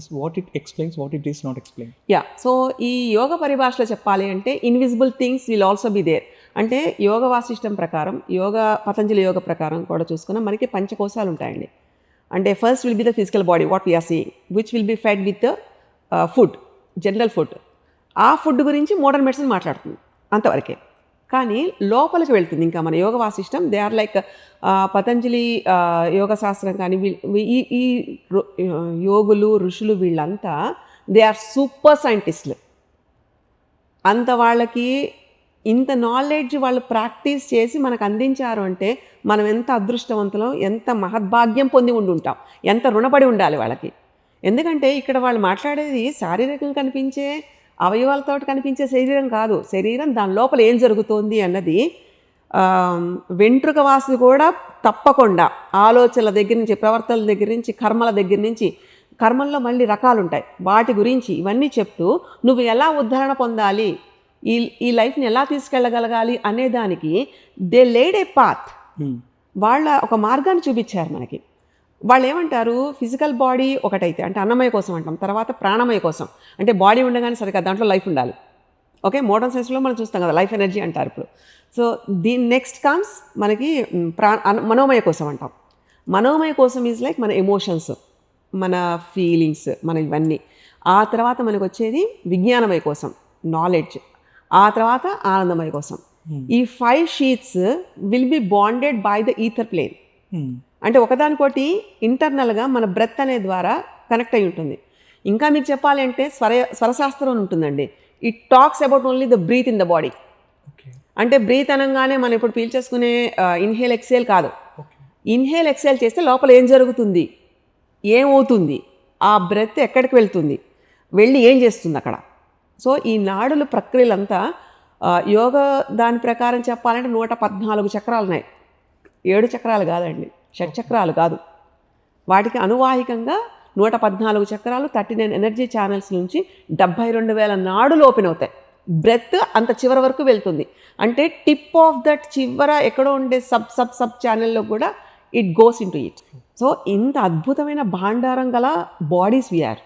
Is what it explains what it is not explain yeah so ఈ యోగ పరిభాషలో చెప్పాలి అంటే invisible things will also be there అంటే యోగ వాసిష్టం ప్రకారం యోగ పతంజలి యోగ ప్రకారం కూడా చూసుకున్నా మనకి పంచకోశాలు ఉంటాయండి. అంటే first will be the physical body what we are seeing which will be fed with food general food ఆ ఫుడ్ గురించి మోడర్న్ మెడిసిన్ మాట్లాడుతుంది అంతవరకే. కానీ లోపలికి వెళ్తుంది. ఇంకా మన yoga Vasishtham they are like Patanjali yoga శాస్త్రం కానీ ఈ ఈ యోగులు ఋషులు వీళ్ళంతా దే ఆర్ సూపర్ సైంటిస్టులు అంత వాళ్ళకి ఇంత నాలెడ్జ్ వాళ్ళు ప్రాక్టీస్ చేసి మనకు అందించారు అంటే మనం ఎంత అదృష్టవంతులం ఎంత మహద్భాగ్యం పొంది ఉండి ఉంటాం. ఎంత రుణపడి ఉండాలి వాళ్ళకి. ఎందుకంటే ఇక్కడ వాళ్ళు మాట్లాడేది శారీరకంగా కనిపించే అవయవాలతో కనిపించే శరీరం కాదు. శరీరం దాని లోపల ఏం జరుగుతోంది అన్నది వెంట్రుక వాసి కూడా తప్పకుండా ఆలోచనల దగ్గర నుంచి ప్రవర్తనల దగ్గర నుంచి కర్మల దగ్గర నుంచి కర్మల్లో మళ్ళీ రకాలు ఉంటాయి వాటి గురించి ఇవన్నీ చెప్తూ నువ్వు ఎలా ఉద్ధరణ పొందాలి ఈ ఈ లైఫ్ని ఎలా తీసుకెళ్ళగలగాలి అనే దానికి దే లేడ్ ఏ పాత్. వాళ్ళ ఒక మార్గాన్ని చూపించారు మనకి. వాళ్ళు ఏమంటారు ఫిజికల్ బాడీ ఒకటైతే అంటే అన్నమయ కోసం అంటాం. తర్వాత ప్రాణమయ కోసం. అంటే బాడీ ఉండగానే సరిగ్గా దాంట్లో లైఫ్ ఉండాలి. ఓకే? మోడర్న్ సైన్స్లో మనం చూస్తాం కదా లైఫ్ ఎనర్జీ అంటారు ఇప్పుడు. సో దీని నెక్స్ట్ కమ్స్ మనకి మ్, ప్రా అన- మనోమయ కోసం అంటాం. మనోమయ కోసం ఈజ్ లైక్ మన ఎమోషన్స్ మన ఫీలింగ్స్ మన ఇవన్నీ. ఆ తర్వాత మనకు వచ్చేది విజ్ఞానమయ కోసం నాలెడ్జ్. ఆ తర్వాత ఆనందమయ కోసం. ఈ five sheets will be bonded by the ether plane. Hmm. అంటే ఒకదానికోటి ఇంటర్నల్గా మన బ్రెత్ అనే ద్వారా కనెక్ట్ అయి ఉంటుంది. ఇంకా మీకు చెప్పాలి అంటే స్వర స్వరశాస్త్రం ఉంటుందండి. It talks about only the breath in the body. అంటే బ్రీత్ అనగానే మనం ఇప్పుడు పీల్చేసుకునే ఇన్హేల్ ఎక్సేల్ కాదు. ఇన్హేల్ ఎక్సేల్ చేస్తే లోపల ఏం జరుగుతుంది? ఏమవుతుంది ఆ బ్రెత్ ఎక్కడికి వెళ్తుంది? వెళ్ళి ఏం చేస్తుంది అక్కడ? సో ఈ నాడుల ప్రక్రియలంతా యోగ దాని ప్రకారం చెప్పాలంటే నూట పద్నాలుగు చక్రాలు ఉన్నాయి ఏడు చక్రాలు కాదండి. షట్చక్రాలు కాదు. వాటికి అనువాహికంగా నూట పద్నాలుగు చక్రాలు థర్టీ నైన్ ఎనర్జీ ఛానల్స్ నుంచి డెబ్భై రెండు వేల నాడులు ఓపెన్ అవుతాయి. బ్రెత్ అంత చివరి వరకు వెళ్తుంది. అంటే టిప్ ఆఫ్ దట్ చివర ఎక్కడో ఉండే సబ్ సబ్ సబ్ ఛానల్లో కూడా it goes into it. So ఇంత అద్భుతమైన భాండారం గల బాడీస్ వీఆర్